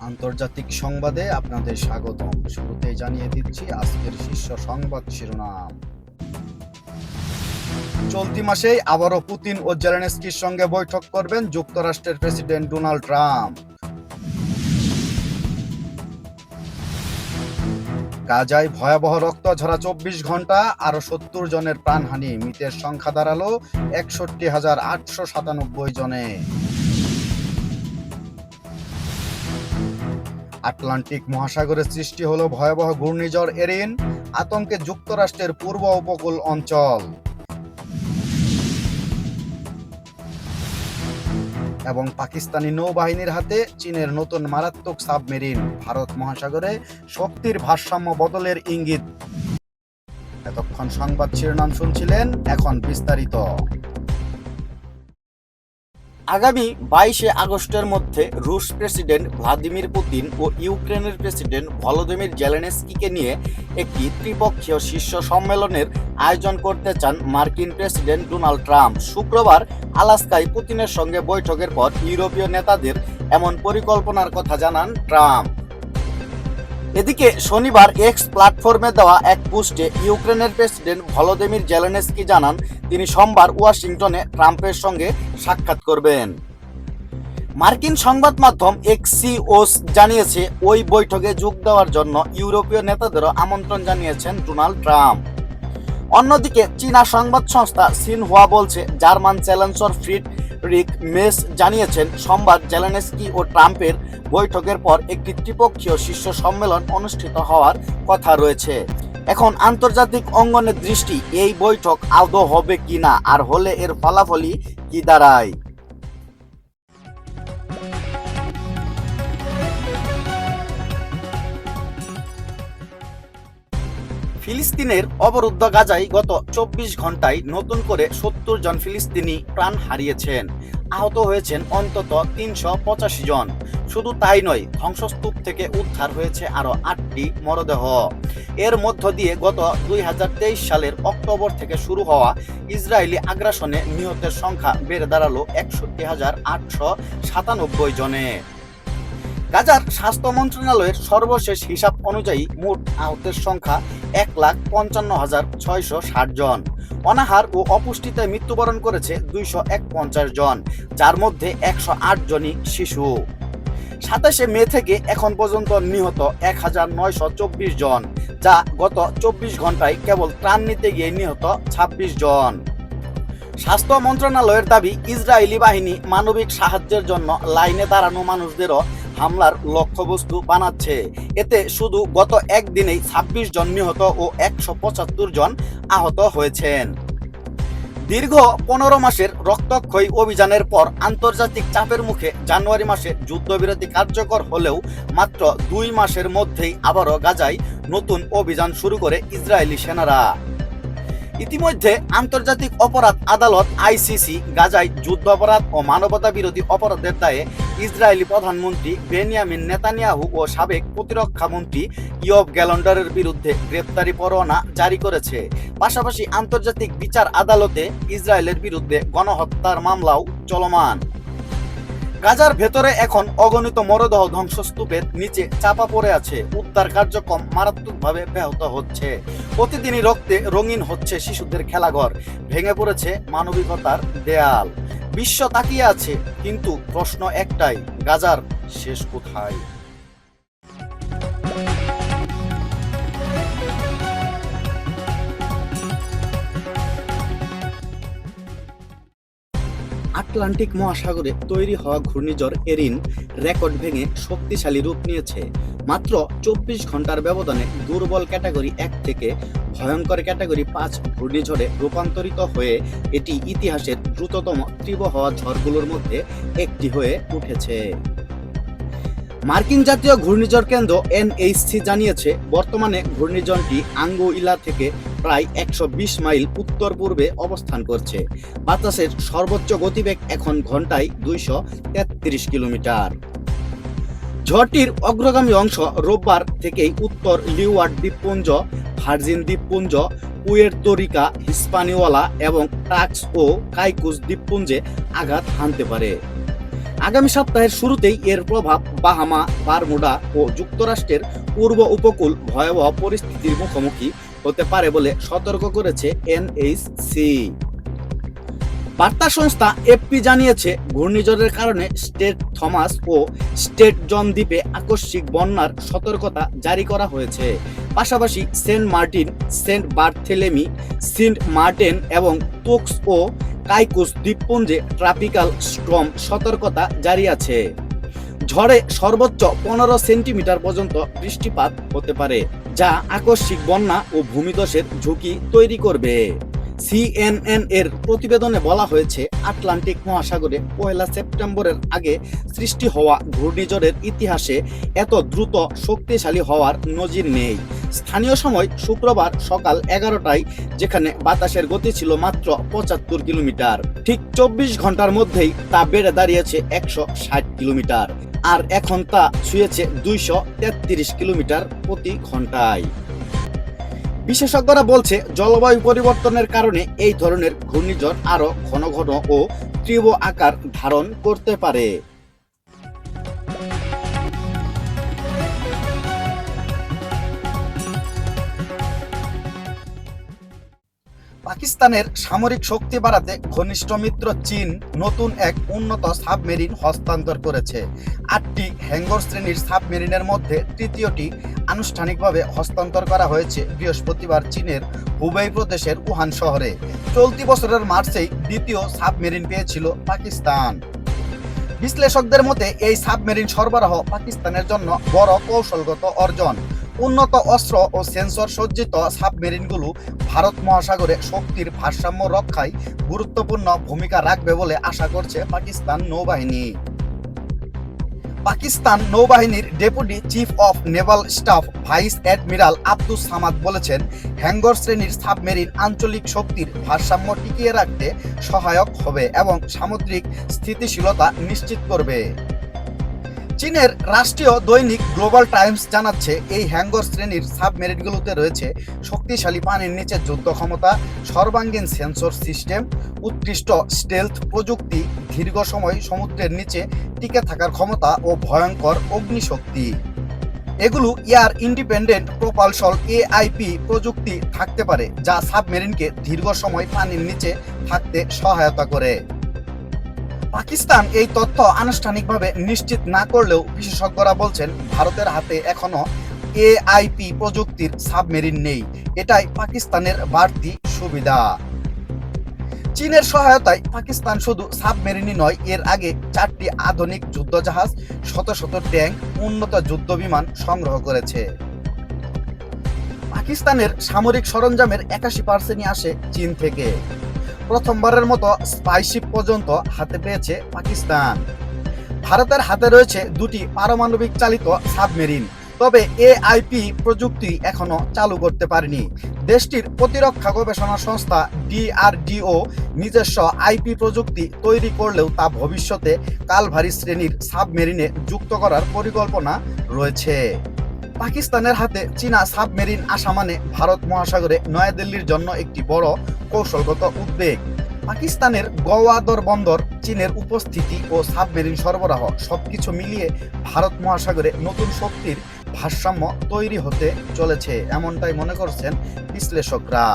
আন্তর্জাতিক সংবাদে আপনাদের স্বাগতম। শুরুতেই জানিয়ে দিচ্ছি আজকের শীর্ষ সংবাদ শিরোনাম। চলতি মাসেই আবারও পুতিন ও জেলেনস্কির সঙ্গে বৈঠক করবেন যুক্তরাষ্ট্রের প্রেসিডেন্ট ডোনাল্ড ট্রাম্প। গাজায় ভয়াবহ রক্ত ঝরা চব্বিশ ঘণ্টা আরও সত্তর জনের প্রাণহানি, মৃতের সংখ্যা দাঁড়াল একষট্টি হাজার আটশো সাতানব্বই জনে। আটলান্টিক মহাসাগরে সৃষ্টি হল ভয়াবহ ঘূর্ণিঝড় এরিন, আতঙ্কে যুক্তরাষ্ট্রের পূর্ব উপকূল অঞ্চল। এবং পাকিস্তানি নৌবাহিনীর হাতে চীনের নতুন মারাত্মক সাবমেরিন, ভারত মহাসাগরে শক্তির ভারসাম্য বদলের ইঙ্গিত। এতক্ষণ সংবাদ শিরোনাম শুনছিলেন এখন বিস্তারিত। আগামী বাইশে আগস্টের মধ্যে রুশ প্রেসিডেন্ট ভ্লাদিমির পুতিন ও ইউক্রেনের প্রেসিডেন্ট ভলোদিমির জেলেনস্কিকে নিয়ে একটি ত্রিপক্ষীয় শীর্ষ সম্মেলনের আয়োজন করতে চান মার্কিন প্রেসিডেন্ট ডোনাল্ড ট্রাম্প। শুক্রবার আলাস্কায় পুতিনের সঙ্গে বৈঠকের পর ইউরোপীয় নেতাদের এমন পরিকল্পনার কথা জানান ট্রাম্প। এদিকে শনিবার এক্স প্ল্যাটফর্মে দেওয়া এক পোস্টে ইউক্রেনের প্রেসিডেন্ট ভলোদেমির জেলেনেস্কি জানান, তিনি সোমবার ওয়াশিংটনে ট্রাম্পের সঙ্গে সাক্ষাৎ করবেন। মার্কিন সংবাদ মাধ্যম এক্সিওস জানিয়েছে, ওই বৈঠকে যোগ দেওয়ার জন্য ইউরোপীয় নেতাদেরও আমন্ত্রণ জানিয়েছেন ডোনাল্ড ট্রাম্প। অন্যদিকে চীনা সংবাদ সংস্থা সিনহুয়া বলছে, German chancellor Friedrich Merz জানিয়েছেন সংবাদ জেলেনস্কি ও ট্রাম্পের বৈঠকের পর একটি ত্রিপক্ষীয় শীর্ষ সম্মেলন অনুষ্ঠিত হওয়ার কথা রয়েছে। এখন আন্তর্জাতিক অঙ্গনের দৃষ্টি, এই বৈঠক আদৌ হবে কিনা, আর হলে এর ফলাফলই কি দাঁড়ায়? ফিলিস্তিনের অবরুদ্ধ গাজায় গত চব্বিশ ঘন্টায় নতুন করে সত্তর জন ফিলিস্তিনি প্রাণ হারিয়েছেন। আহত হয়েছেন অন্তত তিনশো পঁচাশি জন। শুধু তাই নয়, ধ্বংসস্তূপ থেকে উদ্ধার হয়েছে আরও আটটি মরদেহ। এর মধ্য দিয়ে গত দুই হাজার তেইশ সালের অক্টোবর থেকে শুরু হওয়া ইসরায়েলি আগ্রাসনে নিহতের সংখ্যা বেড়ে দাঁড়াল একষট্টি হাজার আটশো সাতানব্বই জনে। গাজার স্বাস্থ্য মন্ত্রণালয়ের সর্বশেষ হিসাব অনুযায়ী মোট আহতের সংখ্যা এক লাখ পঞ্চান্ন হাজার ছয়শো ষাট জন। অনাহার ও অপুষ্টিতে মৃত্যুবরণ করেছে দুইশো এক পঞ্চাশ জন, যার মধ্যে একশো আট জনই শিশু। সাতাশে মে থেকে এখন পর্যন্ত নিহত এক হাজার নয়শো চব্বিশ জন, যা গত চব্বিশ ঘন্টায় কেবল ত্রাণ নিতে গিয়ে নিহত ছাব্বিশ জন। স্বাস্থ্য মন্ত্রণালয়ের দাবি, ইসরায়েলি বাহিনী মানবিক সাহায্যের জন্য লাইনে দাঁড়ানো মানুষদেরও হামলার লক্ষ্যবস্তু বানাচ্ছে। এতে শুধু গত একদিনেই ছাব্বিশ জন নিহত ও একশো পঁচাত্তর জন আহত হয়েছেন। দীর্ঘ পনেরো মাসের রক্তক্ষয়ী অভিযানের পর আন্তর্জাতিক চাপের মুখে জানুয়ারি মাসে যুদ্ধবিরতি কার্যকর হলেও মাত্র দুই মাসের মধ্যেই আবারও গাজায় নতুন অভিযান শুরু করে ইসরায়েলি সেনারা। ইতিমধ্যে আন্তর্জাতিক অপরাধ আদালত আইসিসি, গাজায় যুদ্ধাপরাধ ও মানবতা বিরোধী অপরাধের দায়ে ইসরায়েলি প্রধানমন্ত্রী বেনিয়ামিন নেতানিয়াহু ও সাবেক প্রতিরক্ষা মন্ত্রী ইয়ব গ্যালন্ডারের বিরুদ্ধে গ্রেপ্তারি পরোয়ানা জারি করেছে। পাশাপাশি আন্তর্জাতিক বিচার আদালতে ইসরায়েলের বিরুদ্ধে গণহত্যার মামলাও চলমান। গাজার ভেতরে এখন অগণিত মরদেহ ধ্বংসস্তূপের নিচে চাপা পড়ে আছে। উদ্ধার কার্যক্রম মারাত্মকভাবে ব্যাহত হচ্ছে। প্রতিদিনই রক্তে রঙিন হচ্ছে শিশুদের খেলাঘর। ভেঙে পড়েছে মানবিকতার দেয়াল। বিশ্ব তাকিয়ে আছে, কিন্তু প্রশ্ন একটাই, গাজার শেষ কোথায়? আটলান্টিক মহাসাগরে তৈরি হওয়া ঘূর্ণিঝড় এরিন রেকর্ড ভেঙে শক্তিশালী রূপ নিয়েছে। মাত্র চব্বিশ ঘণ্টার ব্যবধানে দুর্বল ক্যাটাগরি এক থেকে ভয়ঙ্কর ক্যাটাগরি পাঁচ ঘূর্ণিঝড়ে রূপান্তরিত হয়ে এটি ইতিহাসের দ্রুততম তীব্র হওয়া ঝড়গুলোর মধ্যে একটি হয়ে উঠেছে। মার্কিন জাতীয় ঘূর্ণিঝড় কেন্দ্র এনএইচসি জানিয়েছে, বর্তমানে ঘূর্ণিঝড়টি আঙ্গুইলা থেকে প্রায় একশো বিশ মাইল উত্তর পূর্বে অবস্থান করছে। বাতাসের সর্বোচ্চ গতিবেগ এখন ঘন্টায় দুইশো তেত্রিশ কিলোমিটার। ঝড়টির অগ্রগামী অংশ রোববার থেকেই উত্তর লিওয়ার্ড দ্বীপপুঞ্জ, ভার্জিন দ্বীপপুঞ্জ পুয়ের্তোরিকা হিস্পানিওয়ালা এবং টাক্স ও কাইকুস দ্বীপপুঞ্জে আঘাত হানতে পারে। আগামী সপ্তাহের শুরুতেই এর প্রভাব বাহামা, বারমুডা ও যুক্তরাষ্ট্রের পূর্ব উপকূল ভয়াবহ পরিস্থিতির মুখোমুখি হতে পারে বলে সতর্ক করেছে এনএইচসি বার্তা সংস্থা এফপি জানিয়েছে, ঘূর্ণিঝড়ের কারণে স্টেট থমাস ও স্টেট জন দ্বীপে আকস্মিক বন্যার সতর্কতা জারি করা হয়েছে। পাশাপাশি Saint Martin, Saint Barthelemy, Saint Maarten এবং তোক্স ও কাইকুস দ্বীপপুঞ্জে ট্রপিক্যাল স্ট্রম সতর্কতা জারি আছে। ঝড়ে সর্বোচ্চ পনেরো সেন্টিমিটার পর্যন্ত বৃষ্টিপাত হতে পারে, যা আকস্মিক বন্যা ও ভূমিধসের ঝুঁকি তৈরি করবে। সিএনএন এর প্রতিবেদনে বলা হয়েছে, আটলান্টিক মহাসাগরে পয়লা সেপ্টেম্বরের আগে সৃষ্টি হওয়া ঘূর্ণিঝড়ের ইতিহাসে এত দ্রুত শক্তিশালী হওয়ার নজির নেই। স্থানীয় সময় শুক্রবার সকাল এগারোটায়, যেখানে বাতাসের গতি ছিল মাত্র পঁচাত্তর কিলোমিটার। ঠিক চব্বিশ ঘণ্টার মধ্যেই তা বেড়ে দাঁড়িয়েছে একশো ষাট কিলোমিটার। আর এখন তা ছুঁয়েছে দুইশো তেত্রিশ কিলোমিটার প্রতি ঘন্টায়। বিশেষজ্ঞরা বলছে, জলবায়ু পরিবর্তনের কারণে এই ধরনের ঘূর্ণিঝড় আরও ঘন ঘন ও তীব্র আকার ধারণ করতে পারে। পাকিস্তানের সামরিক শক্তি বাড়াতে ঘনিষ্ঠ মিত্র চীন নতুন এক উন্নত সাবমেরিন হস্তান্তর করেছে। আটটি হ্যাঙ্গর শ্রেণির সাবমেরিনের মধ্যে তৃতীয়টি আনুষ্ঠানিকভাবে হস্তান্তর করা হয়েছে বৃহস্পতিবার চীনের হুবেই প্রদেশের উহান শহরে। চলতি বছরের মার্চেই দ্বিতীয় সাবমেরিন পেয়েছিল পাকিস্তান। বিশ্লেষকদের মতে, এই সাবমেরিন সরবরাহ পাকিস্তানের জন্য বড় কৌশলগত অর্জন। উন্নত অস্ত্র ও সেন্সর সজ্জিত সাবমেরিনগুলো ভারত মহাসাগরে শক্তির ভারসাম্য রক্ষায় গুরুত্বপূর্ণ ভূমিকা রাখবে বলে আশা করছে পাকিস্তান নৌবাহিনী। পাকিস্তান নৌবাহিনীর deputy chief of naval staff vice admiral Abdus Samad বলেছেন, হ্যাঙ্গর শ্রেণির সাবমেরিন আঞ্চলিক শক্তির ভারসাম্য টিকিয়ে রাখতে সহায়ক হবে এবং সামুদ্রিক স্থিতিশীলতা নিশ্চিত করবে। চীনের রাষ্ট্রীয় দৈনিক গ্লোবাল টাইমস জানাচ্ছে, এই হ্যাঙ্গর শ্রেণির সাবমেরিনগুলোতে রয়েছে শক্তিশালী পানির নিচে যুদ্ধ ক্ষমতা, সর্বাঙ্গীন সেন্সর সিস্টেম, উৎকৃষ্ট স্টেলথ প্রযুক্তি, দীর্ঘ সময় সমুদ্রের নিচে টিকে থাকার ক্ষমতা ও ভয়ঙ্কর অগ্নিশক্তি। এগুলো এয়ার ইন্ডিপেন্ডেন্ট প্রপালসল এআইপি প্রযুক্তি থাকতে পারে, যা সাবমেরিনকে দীর্ঘ সময় পানির নিচে থাকতে সহায়তা করে। পাকিস্তান এই তথ্য আনুষ্ঠানিকভাবে নিশ্চিত না করলেও বিশেষজ্ঞরা বলছেন ভারতের হাতে এখনও এআইপি প্রযুক্তির সাবমেরিন নেই। এটাই পাকিস্তানের বাড়তি সুবিধা। চীনের সহায়তায় পাকিস্তান শুধু সাবমেরিনই নয়, এর আগে চারটি আধুনিক যুদ্ধজাহাজ, শত শত ট্যাঙ্ক, উন্নত যুদ্ধ বিমান সংগ্রহ করেছে। পাকিস্তানের সামরিক সরঞ্জামের একাশি পার্সেন্টই আসে চীন থেকে। প্রথমবারের মতো স্পাইশিপ পর্যন্ত হাতে পেয়েছে পাকিস্তান। ভারতের হাতে রয়েছে দুটি পারমাণবিক চালিত সাবমেরিন, তবে এআইপি প্রযুক্তি এখনও চালু করতে পারেনি। দেশটির প্রতিরক্ষা গবেষণা সংস্থা ডিআরডিও নিজস্ব আইপি প্রযুক্তি তৈরি করলেও তা ভবিষ্যতে কালভারি শ্রেণির সাবমেরিনে যুক্ত করার পরিকল্পনা রয়েছে। পাকিস্তানের হাতে চীনা সাবমেরিন আসা মানে ভারত মহাসাগরে নয়াদিল্লির জন্য একটি বড় কৌশলগত উদ্বেগ। পাকিস্তানের গোয়াদর বন্দর, চীনের উপস্থিতি ও সাবমেরিন সরবরাহ সবকিছু মিলিয়ে ভারত মহাসাগরে নতুন শক্তির ভারসাম্য তৈরি হতে চলেছে, এমনটাই মনে করছেন বিশ্লেষকরা।